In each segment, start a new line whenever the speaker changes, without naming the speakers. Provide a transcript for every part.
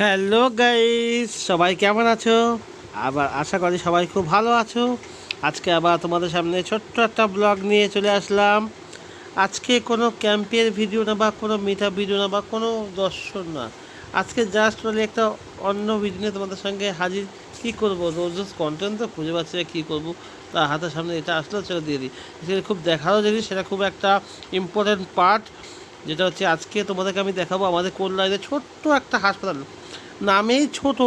Hello guys, সবাই কেমন আছো? আবার আশা করি সবাই খুব ভালো আছো। আজকে আবার তোমাদের সামনে ছোট্ট একটা ব্লগ নিয়ে চলে আসলাম। আজকে কোনো ক্যাম্পের ভিডিও না বা কোনো মিটা ভিডিও না বা কোনো দর্শন না। আজকে জাস্ট বলে একটা অন্য ভিডিও নিয়ে তোমাদের সঙ্গে হাজির। কী করব? রোজ রোজ কন্টেন্ট তো খুঁজে পাচ্ছি কী করব? তা হাতের সামনে এটা আসলেও চলে দিয়ে দিই। সেটা খুব দেখারও জিনিস, সেটা খুব একটা ইম্পর্টেন্ট পার্ট যেটা হচ্ছে আজকে তোমাদেরকে আমি দেখাবো আমাদের কল্যাণে ছোট্ট একটা হাসপাতাল। নামেই ছোট,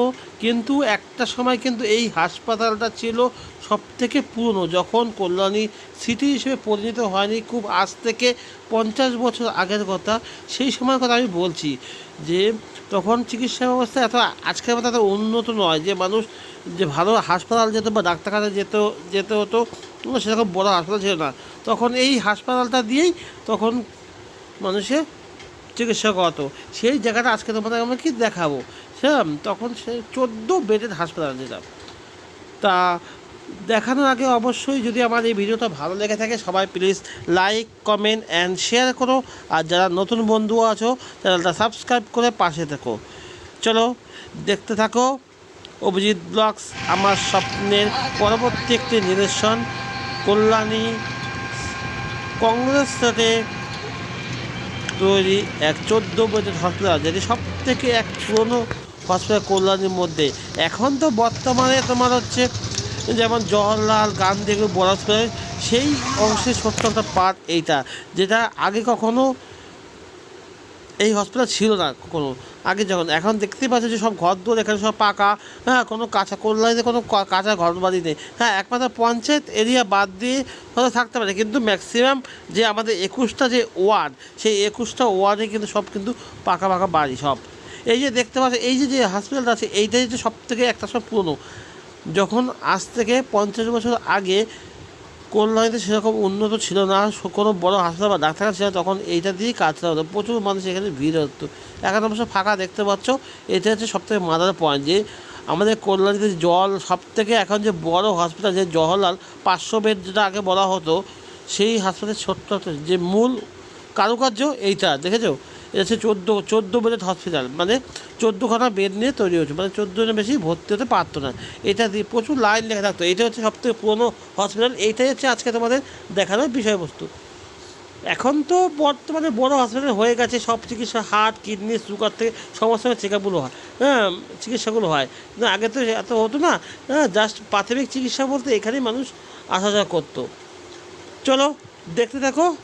কিন্তু একটা সময় কিন্তু এই হাসপাতালটা ছিল সব থেকে পুরনো। যখন কল্যাণী সিটি হিসেবে পরিণত হয়নি খুব আজ থেকে পঞ্চাশ বছর আগের কথা, সেই সময়ের কথা আমি বলছি যে তখন চিকিৎসা ব্যবস্থা এত আজকের মতো এত উন্নত নয় যে মানুষ যে ভালো হাসপাতাল যেত বা ডাক্তারখানা যেত, যেতে হতো, সেরকম বড় হাসপাতাল ছিল না। তখন এই হাসপাতালটা দিয়েই তখন মানুষের চিকিৎসা করাতো। সেই জায়গাটা আজকে তোমাদের আমরা কি দেখাবো? সেরকম তখন সে চোদ্দ বেডের হাসপাতাল যেতাম। তা দেখানোর আগে অবশ্যই যদি আমার এই ভিডিওটা ভালো লেগে থাকে, সবাই please like comment and share করো। আর যারা নতুন বন্ধু আছো, চ্যানেলটা সাবস্ক্রাইব করে পাশে থেকো। চলো, দেখতে থাকো। অভিজিৎ ব্লগস, আমার স্বপ্নের পরবর্তী একটি নিদর্শন, কল্যাণী কংগ্রেস রোডে তৈরি এক চোদ্দ বছর হসপিটাল যেটি সব থেকে এক পুরনো হসপিটাল কল্যাণীর মধ্যে। এখন তো বর্তমানে তোমার হচ্ছে, যেমন জওয়াহরলাল গান্ধী এগুলো বড় হসপিটাল সেই অংশের সত্যতা একটা পার্ট এইটা, যেটা আগে কখনো এই হসপিটাল ছিল না কোনো আগে যখন, এখন দেখতেই পাচ্ছ যে সব ঘর দোর এখানে সব পাকা হ্যাঁ কোনো কাঁচা কল্যাণীতে কোনো কাঁচা ঘর বাড়ি নেই। হ্যাঁ একমাত্র পঞ্চায়েত এরিয়া বাদ দিয়ে হয়তো থাকতে পারে, কিন্তু ম্যাক্সিমাম যে আমাদের একুশটা যে ওয়ার্ড, সেই একুশটা ওয়ার্ডে কিন্তু সব কিন্তু পাকা পাকা বাড়ি সব। এই যে দেখতে পাচ্ছ, এই যে যে হসপিটালটা আছে, এইটাই যে সব থেকে একটা সব পুরনো। যখন আজ থেকে পঞ্চাশ বছর আগে কল্যাণীতে সেরকম উন্নত ছিল না কোনো বড় হাসপাতাল বা ডাক্তার ছিল তখন এইটা দিয়েই কাজটা হতো প্রচুর মানুষ এখানে ভিড় হতো। এখন অবশ্য ফাঁকা দেখতে পাচ্ছ, এটা হচ্ছে সবথেকে মাদার পয়েন্ট যে আমাদের কল্যাণীতে জল সব থেকে এখন যে বড় হসপিটাল যে জওহরলাল পাঁচশো বেড যেটা আগে বলা হতো, সেই হাসপাতালের ছোট্ট যে মূল কারুকার্য এইটা, দেখেছ? হচ্ছে চোদ্দ চোদ্দ বেডের হসপিটাল মানে চোদ্দোখানা বেড নিয়ে তৈরি হয়েছে মানে চোদ্দ জনের বেশি ভর্তি হতে পারতো না। এটা দিয়ে প্রচুর লাইন লেখা থাকতো। এটা হচ্ছে সবথেকে পুরোনো হসপিটাল এইটাই হচ্ছে আজকে তোমাদের দেখানোর বিষয়বস্তু। এখন তো বর্তমানে বড় হসপিটাল হয়ে গেছে, সব চিকিৎসা হার্ট কিডনি সুগার থেকে সমস্ত চেক আপগুলো হয়। হ্যাঁ চিকিৎসাগুলো হয়। কিন্তু আগে তো এত হতো না। হ্যাঁ জাস্ট প্রাথমিক চিকিৎসা বলতে এখানেই মানুষ আসা যাওয়া করতো। চলো, দেখতে থাকো।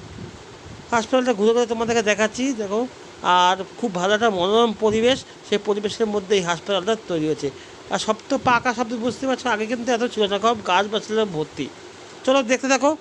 হাসপাতালটা ঘুরে ঘুরে তোমাদেরকে দেখাচ্ছি, দেখো। আর খুব ভালো একটা মনোরম পরিবেশ, সেই পরিবেশের মধ্যে এই হাসপাতালটা তৈরি হয়েছে। আর সব তো পাকা সব বুঝতে পারছ, আগে কিন্তু এত ছিল না, সব গাছ বাছলে ভর্তি। চলো দেখতে থাকো।